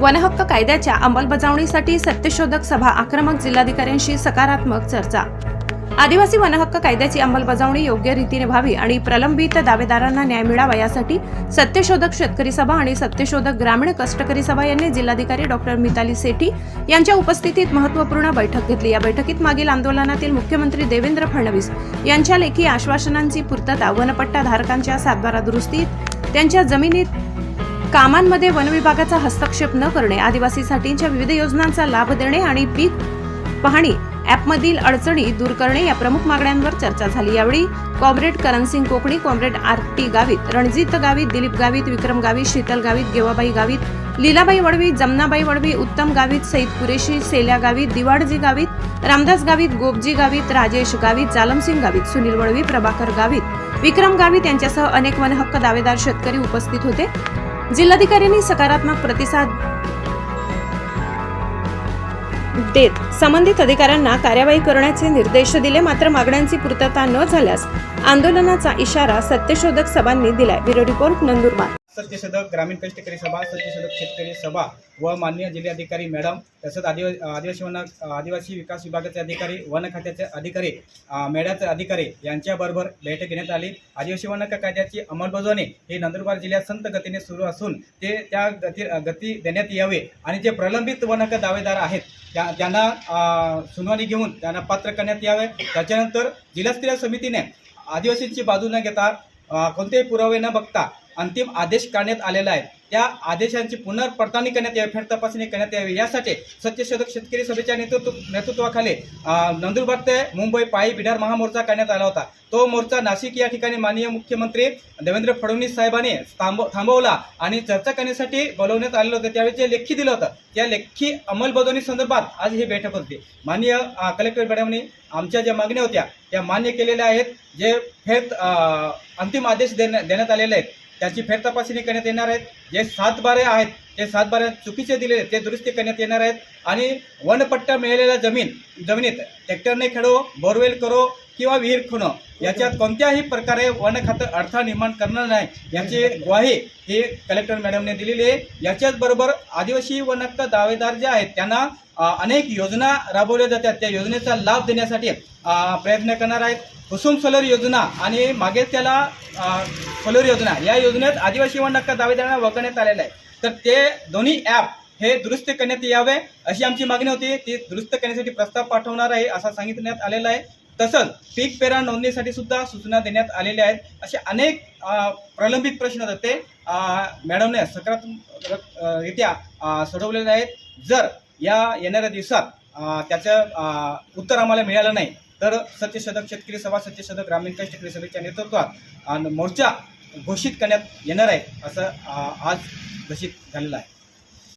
वनहक्क कायद्याच्या अंमलबजावणीसाठी सत्यशोधक सभा आक्रमक जिल्हाधिकाऱ्यांशी सकारात्मक चर्चा. आदिवासी वनहक्क कायद्याची अंमलबजावणी योग्य रीतीने व्हावी आणि प्रलंबित दावेदारांना न्याय मिळावा यासाठी सत्यशोधक शेतकरी सभा आणि सत्यशोधक ग्रामीण कष्टकरी सभा यांनी जिल्हाधिकारी डॉक्टर मिताली सेठी यांच्या उपस्थितीत महत्त्वपूर्ण बैठक घेतली. या बैठकीत मागील आंदोलनातील मुख्यमंत्री देवेंद्र फडणवीस यांच्या लेखी आश्वासनांची पूर्तता वनपट्टा धारकांच्या सातबारा दुरुस्तीत त्यांच्या जमिनीत कामांमध्ये वनविभागाचा हस्तक्षेप न करणे आदिवासीसाठीच्या विविध योजनांचा लाभ देणे आणि पीक पाहणी ॲपमधील अडचणी दूर करणे या प्रमुख मागण्यांवर चर्चा झाली. यावेळी comrade Karansingh Kokani comrade R T Gavit Ranjit Gavit Dilip Gavit Vikram Gavit Sheetal Gavit Gevabai Gavit Lilabai Vadvi Jamnabai Vadvi Uttam Gavit Sayeed Qureshi सेल्या Gavit दिवाडजी Gavit Ramdas Gavit गोपजी Gavit Rajesh Gavit जालमसिंग Gavit Sunil Wadvi Prabhakar Gavit Vikram Gavit यांच्यासह अनेक वनहक्क दावेदार शेतकरी उपस्थित होते. जिल्हाधिकाऱ्यांनी सकारात्मक प्रतिसाद देत संबंधित अधिकाऱ्यांना कार्यवाही करण्याचे निर्देश दिले. मात्र मागण्यांची पूर्तता न झाल्यास आंदोलनाचा इशारा सत्यशोधक सभांनी दिलाय. Bureau report Nandurbar. सत्यशोधक ग्रामीण कष्टकरी सभा सत्यशोधक शेतकरी सभा व माननीय जिल्हाधिकारी मॅडम तसंच आदिवा आदिवासी वन आदिवासी विकास विभागाचे अधिकारी वन खात्याचे अधिकारी मेळ्याचे अधिकारी यांच्याबरोबर बैठक घेण्यात आली. आदिवासी वन कायद्याची अंमलबजावणी हे नंदुरबार जिल्ह्यात संत गतीने सुरू असून ते त्या गती गती देण्यात यावे आणि जे प्रलंबित वनक दावेदार आहेत त्या त्यांना सुनावणी घेऊन त्यांना पात्र करण्यात यावे. त्याच्यानंतर जिल्हास्तरीय समितीने आदिवासींची बाजू न घेता कोणतेही पुरावे न बघता अंतिम आदेश काढण्यात आलेला आहे. त्या आदेशांची पुनर्पडताळणी करण्यात यावी फेर तपासणी करण्यात यावी. यासाठी सत्यशोधक शेतकरी सभेच्या नेतृत्व नेतृत्वाखाली नंदुरबार ते मुंबई पायी बिडार महामोर्चा करण्यात आला होता. तो मोर्चा नाशिक या ठिकाणी माननीय मुख्यमंत्री देवेंद्र फडणवीस साहेबांनी थांब थांबवला आणि चर्चा करण्यासाठी बोलवण्यात आलेलं होतं. त्यावेळी जे लेखी दिलं होतं त्या लेखी अंमलबजावणी संदर्भात आज ही बैठक होती. माननीय कलेक्टर मॅडमनी आमच्या ज्या मागण्या होत्या त्या मान्य केलेल्या आहेत. जे फेर अंतिम आदेश देण्या देण्यात आलेले आहेत त्याची फेरतपासणी करण्यात येणार आहेत. जे सातबारे आहेत ते सातबारे चुकीचे दिलेले आहेत, ते दुरुस्ती करण्यात येणार आहेत. आणि वनपट्टा मिळालेला जमीन जमिनीत ट्रॅक्टरने खेळो बोरवेल करो किंवा विहीर खुणं याच्यात कोणत्याही प्रकारे वन खातं अडथळा निर्माण करणार नाही याची ग्वाही ही कलेक्टर मॅडमने दिलेली आहे. याच्याच बरोबर आदिवासी वन हक्क दावेदार जे आहेत त्यांना अनेक योजना राबवल्या जातात. त्या योजनेचा लाभ देण्यासाठी प्रयत्न करणार आहेत. कुसुम सोलर योजना आणि मागे त्याला फलोर योजना. या योजनेत आदिवासी वन हक्क दावेदारांना वगळण्यात आलेलं आहे. तर ते दोन्ही ॲप हे दुरुस्त करण्यात यावे अशी आमची मागणी होती. ती दुरुस्त करण्यासाठी प्रस्ताव पाठवणार आहे असा सांगितण्यात आलेला आहे. तसंच पीक पेरा नोंदणीसाठी सुद्धा सूचना देण्यात आलेल्या आहेत. असे अनेक प्रलंबित प्रश्न ते मॅडमने सकारात्मक रित्या सोडवलेले आहेत. जर या येणाऱ्या दिवसात त्याचं उत्तर आम्हाला मिळालं नाही तर सत्यशतक शेतकरी सभा सत्यशतक ग्रामीण शेतकरी सभेच्या नेतृत्वात मोर्चा घोषित करण्यात येणार आहे असं आज घोषित झालेलं आहे.